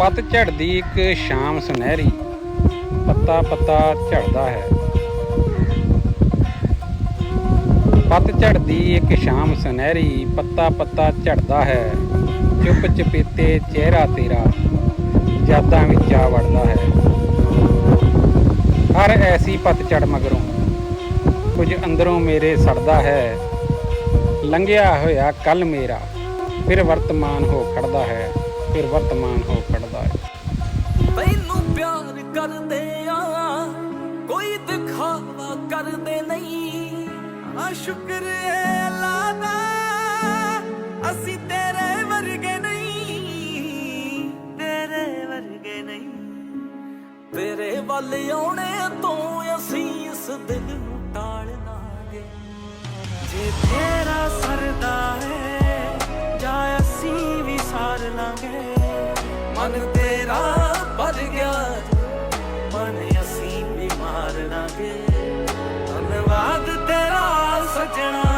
ਪਤਝੜ ਦੀ ਇੱਕ ਸ਼ਾਮ ਸੁਨਹਿਰੀ, ਪੱਤਾ ਪੱਤਾ ਝੜਦਾ ਹੈ। ਪਤਝੜ ਦੀ ਇੱਕ ਸ਼ਾਮ ਸੁਨਹਿਰੀ, ਪੱਤਾ ਪੱਤਾ ਝੜਦਾ ਹੈ। ਚੁੱਪ ਚਪੀਤੇ ਚਿਹਰਾ ਤੇਰਾ ਯਾਦਾਂ ਵਿੱਚ ਆ ਵੜਦਾ ਹੈ। ਹਰ ਐਸੀ ਪਤਝੜ ਮਗਰੋਂ ਕੁਝ ਅੰਦਰੋਂ ਮੇਰੇ ਸੜਦਾ ਹੈ। ਲੰਘਿਆ ਹੋਇਆ ਕੱਲ ਮੇਰਾ, ਫਿਰ ਵਰਤਮਾਨ ਹੋ ਖੜਦਾ ਹੈ। ਫਿਰ ਵਰਤਮਾਨ ਹੋ ਖੜਦਾ ਹੈ। ਤੈਨੂੰ ਪਿਆਰ ਕਰਦੇ ਆ, ਕੋਈ ਦਿਖਾਵਾ ਕਰਦੇ ਨਹੀਂ। ਆ ਸ਼ੁਕਰ ਏ ਅਸੀਂ ਤੇਰੇ ਵਰਗੇ ਨਹੀਂ, ਤੇਰੇ ਵਰਗੇ ਨਹੀਂ। ਤੇਰੇ ਵੱਲ ਆਉਣੇ ਤੋਂ ਅਸੀਂ ਇਸ ਦਿਲ ਨੂੰ ਵੀ ਲਾਂਗੇ। ਮਨ ਤੇਰਾ ਭਰ ਗਿਆ। ਮਨ ਅਸੀਂ ਵੀ ਮਾਰ ਲਾਂਗੇ। ਧੰਨਵਾਦ ਤੇਰਾ ਸਜਣਾ।